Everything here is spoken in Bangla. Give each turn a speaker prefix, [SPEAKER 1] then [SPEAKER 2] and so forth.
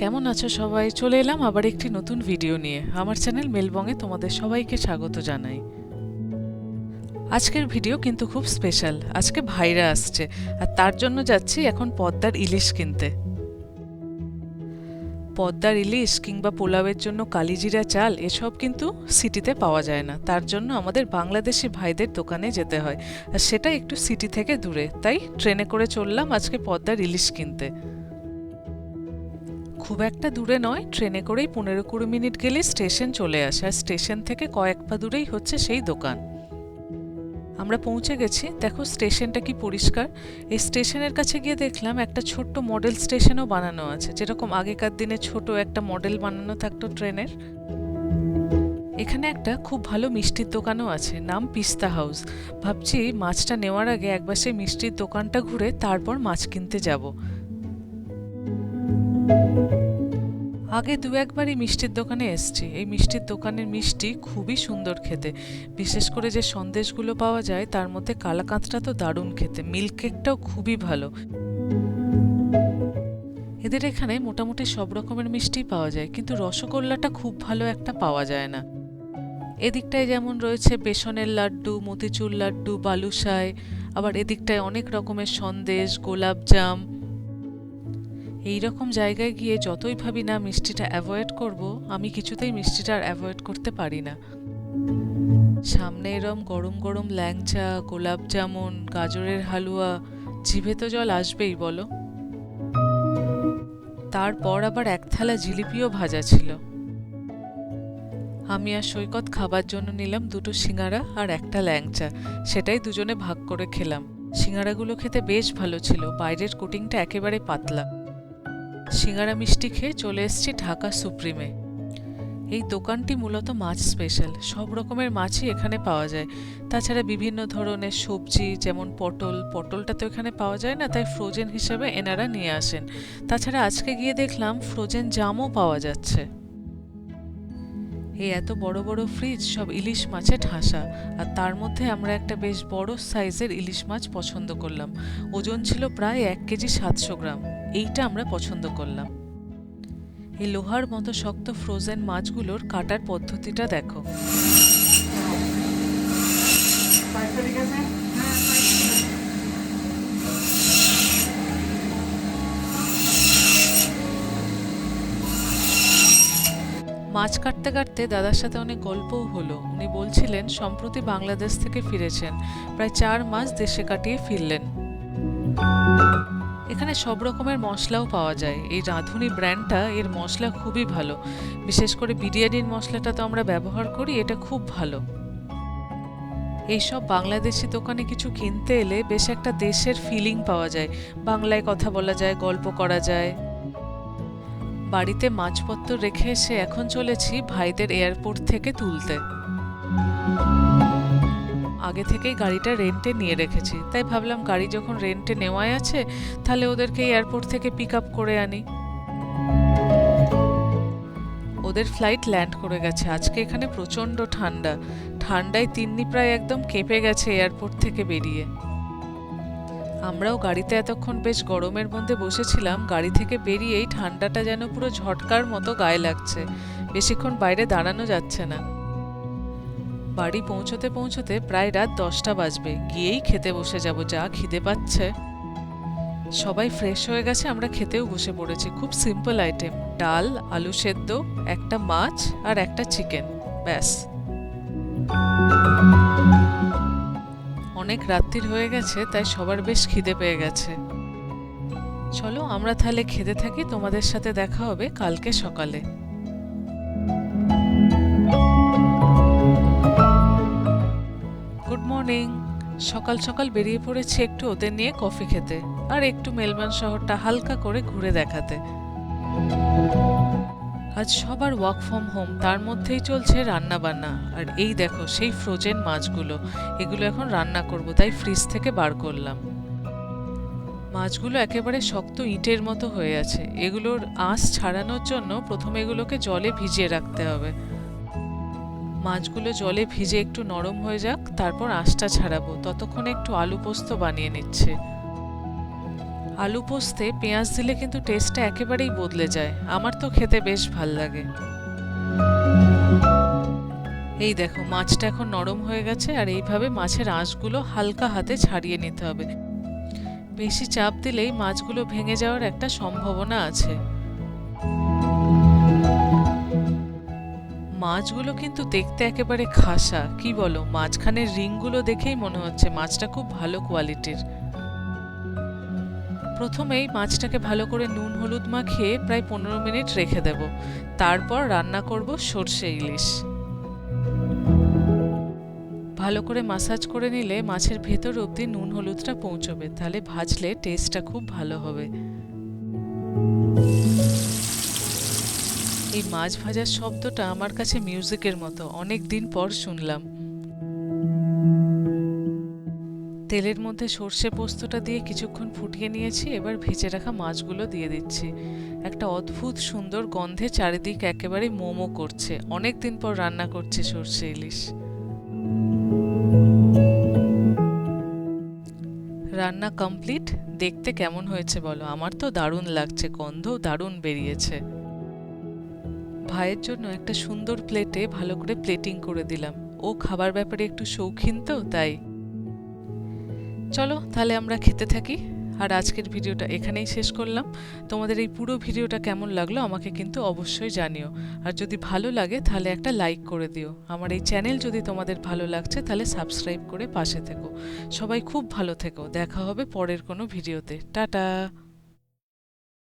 [SPEAKER 1] কেমন আছো সবাই? চলে এলাম আবার একটি নতুন ভিডিও নিয়ে। আমার চ্যানেল মেলবংয়ে তোমাদের সবাইকে স্বাগত জানাই। আজকের ভিডিও কিন্তু খুব স্পেশাল আজকে ভাইরা আসছে, আর তার জন্য যাচ্ছি এখন পদ্মার ইলিশ কিনতে। পদ্মার ইলিশ কিংবা পোলাওয়ের জন্য কালিজিরা চাল, এসব কিন্তু সিটিতে পাওয়া যায় না। তার জন্য আমাদের বাংলাদেশি ভাইদের দোকানে যেতে হয়। আর সেটা একটু সিটি থেকে দূরে। তাই ট্রেনে করে চললাম আজকে পদ্মার ইলিশ কিনতে। খুব একটা দূরে নয়। ট্রেনে করেই পনেরো কুড়ি মিনিট গেলে স্টেশন চলে আসে, আর স্টেশন থেকে কয়েক পা দূরেই হচ্ছে সেই দোকান। আমরা পৌঁছে গেছি। দেখো স্টেশনটা কি পরিষ্কার। এই স্টেশনের কাছে গিয়ে দেখলাম একটা ছোট্ট মডেল স্টেশনও বানানো আছে। যেরকম আগেকার দিনে ছোট একটা মডেল বানানো থাকতো ট্রেনের। এখানে একটা খুব ভালো মিষ্টির দোকানও আছে, নাম পিস্তা হাউস। ভাবছি মাছটা নেওয়ার আগে একবার সেই মিষ্টির দোকানটা ঘুরে তারপর মাছ কিনতে যাব। আগে দু একবারই মিষ্টির দোকানে এসছি। এই মিষ্টির দোকানের মিষ্টি খুবই সুন্দর খেতে। বিশেষ করে যে সন্দেশগুলো পাওয়া যায়, তার মধ্যে কালাকাঁচটা তো দারুণ খেতে। মিল্ক কেকটাও খুবই ভালো। এদের এখানে মোটামুটি সব রকমের মিষ্টি পাওয়া যায়, কিন্তু রসগোল্লাটা খুব ভালো একটা পাওয়া যায় না। এদিকটায় যেমন রয়েছে বেসনের লাড্ডু, মতিচুর লাড্ডু, বালুশাই, আবার এদিকটায় অনেক রকমের সন্দেশ, গোলাপজাম এই রকম জায়গায় গিয়ে যতই ভাবি না মিষ্টিটা অ্যাভয়েড করব, আমি কিছুতেই মিষ্টিটা আর অ্যাভয়েড করতে পারি না। সামনে এরম গরম গরম ল্যাংচা, গোলাপ জামুন, গাজরের হালুয়া, জিভে তো জল আসবেই, বলো। তারপর আবার এক থালা জিলিপিও ভাজা ছিল। আমি আর সৈকত খাবার জন্য নিলাম দুটো সিঙ্গারা আর একটা ল্যাংচা। সেটাই দুজনে ভাগ করে খেলাম। সিঙ্গারাগুলো খেতে বেশ ভালো ছিল, বাইরের কোটিংটা একেবারে পাতলা। সিঙ্গারা মিষ্টি খেয়ে চলে এসেছি ঢাকা সুপ্রিমে। এই দোকানটি মূলত মাছ স্পেশাল, সব রকমের মাছই এখানে পাওয়া যায়। তাছাড়া বিভিন্ন ধরনের সবজি, যেমন পটল, পটলটা তো এখানে পাওয়া যায় না, তাই ফ্রোজেন হিসেবে এনারা নিয়ে আসেন। তাছাড়া আজকে গিয়ে দেখলাম ফ্রোজেন জামও পাওয়া যাচ্ছে। এই এত বড় বড় ফ্রিজ সব ইলিশ মাছে ঠাসা। আর তার মধ্যে আমরা একটা বেশ বড় সাইজের ইলিশ মাছ পছন্দ করলাম। ওজন ছিল প্রায় এক কেজি সাতশো গ্রাম। এইটা আমরা পছন্দ করলাম। এই লোহার মতো শক্ত ফ্রোজেন মাছগুলোর কাটার পদ্ধতিটা দেখো। মাছ কাটতে কাটতে দাদার সাথে অনেক গল্পও হলো। উনি বলছিলেন, সম্প্রতি বাংলাদেশ থেকে ফিরেছেন। প্রায় চার মাস দেশে কাটিয়ে ফিরলেন। এখানে সব রকমের মশলাও পাওয়া যায়। এই রাঁধুনি ব্র্যান্ডটা এর মশলা খুবই ভালো। বিশেষ করে বিরিয়ানির মশলাটা তো আমরা ব্যবহার করি, এটা খুব ভালো। এইসব বাংলাদেশি দোকানে কিছু কিনতে এলে বেশ একটা দেশের ফিলিং পাওয়া যায়। বাংলায় কথা বলা যায়, গল্প করা যায়। বাড়িতে মাছপত্র রেখে এসে এখন চলেছি ভাইদের এয়ারপোর্ট থেকে তুলতে। আগে থেকেই গাড়িটা রেন্টে নিয়ে রেখেছি। তাই ভাবলাম গাড়ি যখন রেন্টে নেওয়াই আছে, তাহলে ওদেরকে এয়ারপোর্ট থেকে পিক আপ করে আনি। ওদের ফ্লাইট ল্যান্ড করে গেছে। আজকে এখানে প্রচণ্ড ঠান্ডা। ঠান্ডায় তিন্নি প্রায় একদম কেঁপে গেছে এয়ারপোর্ট থেকে বেরিয়ে। আমরাও গাড়িতে এতক্ষণ বেশ গরমের মধ্যে বসেছিলাম। গাড়ি থেকে বেরিয়েই ঠান্ডাটা যেন পুরো ঝটকার মতো গায়ে লাগছে। বেশিক্ষণ বাইরে দাঁড়ানো যাচ্ছে না। বাড়ি পৌঁছতে পৌঁছতে প্রায় রাত দশটা বাজবে। গিয়েই খেতে বসে যাব, যা খিদে পাচ্ছে। সবাই ফ্রেশ হয়ে গেছে, আমরা খেতেও বসে পড়েছি। খুব সিম্পল আইটেম ডাল, আলু সেদ্ধ, একটা মাছ আর একটা চিকেন ব্যাস। অনেক রাত্রির হয়ে গেছে, তাই সবার বেশ খিদে পেয়ে গেছে। চলো, আমরা তাহলে খেতে থাকি। তোমাদের সাথে দেখা হবে কালকে সকালে। মর্নিং। সকাল সকাল বেরিয়ে পড়েছি একটু ওদের নিয়ে কফি খেতে আর একটু মেলবার্ন শহরটা হালকা করে ঘুরে দেখাতে। আজ সবার ওয়ার্ক ফ্রম হোম তার মধ্যেই চলছে রান্না বান্না আর এই দেখো, সেই ফ্রোজেন মাছগুলো, এগুলো এখন রান্না করব, তাই ফ্রিজ থেকে বার করলাম। মাছগুলো একেবারে শক্ত ইটের মতো হয়ে আছে। এগুলোর আঁশ ছাড়ানোর জন্য প্রথমে এগুলোকে জলে ভিজিয়ে রাখতে হবে। মাছগুলো জলে ভিজে একটু নরম হয়ে যাক, তারপর আঁশটা ছাড়াবো। ততক্ষণে একটু আলু পোস্ত বানিয়ে নিচ্ছে। আলু পোস্তে পেঁয়াজ দিলে কিন্তু টেস্টটা একেবারেই বদলে যায়। আমার তো খেতে বেশ ভালো লাগে। এই দেখো, মাছটা এখন নরম হয়ে গেছে আর এইভাবে মাছের আঁশগুলো হালকা হাতে ছাড়িয়ে নিতে হবে। বেশি চাপ দিলেই মাছগুলো ভেঙে যাওয়ার একটা সম্ভাবনা আছে। মাছগুলো কিন্তু দেখতে একেবারে খাসা। কি বলো? মাঝখানের রিংগুলো দেখেই মনে হচ্ছে মাছটা খুব ভালো কোয়ালিটির। প্রথমেই মাছটাকে ভালো করে নুন হলুদ মাখিয়ে প্রায় পনেরো মিনিট রেখে দেব। তারপর রান্না করব সর্ষে ইলিশ। ভালো করে মাসাজ করে নিলে মাছের ভেতর অবধি নুন হলুদটা পৌঁছবে। তাহলে ভাজলে টেস্টটা খুব ভালো হবে। এই মাছ ভাজার শব্দটা আমার কাছে মিউজিকের মতো অনেক দিন পর শুনলাম। তেলের মধ্যে সর্ষে পোস্তটা দিয়ে কিছুক্ষণ ফুটিয়ে নিয়েছি, এবার ভেজে রাখা মাছগুলো দিয়ে দিচ্ছি। একটা অদ্ভুত সুন্দর গন্ধে চারিদিক একেবারে মোমো করছে। অনেক দিন পর রান্না করছে সর্ষে ইলিশ। রান্না কমপ্লিট? দেখতে কেমন হয়েছে বলো? আমার তো দারুণ লাগছে গন্ধ দারুণ বেরিয়েছে। ভাইয়ের জন্য একটা সুন্দর প্লেটে ভালো করে প্লেটিং করে দিলাম। ও খাবার ব্যাপারে একটু শৌখিন তো, তাই। চলো, তাহলে আমরা খেতে থাকি। আর আজকের ভিডিওটা এখানেই শেষ করলাম। তোমাদের এই পুরো ভিডিওটা কেমন লাগল আমাকে কিন্তু অবশ্যই জানিও। আর যদি ভালো লাগে, তাহলে একটা লাইক করে দিও। আমার এই চ্যানেল যদি তোমাদের ভালো লাগছে, তাহলে সাবস্ক্রাইব করে পাশে থেকো। সবাই খুব ভালো থেকো। দেখা হবে পরের কোনো ভিডিওতে। টাটা!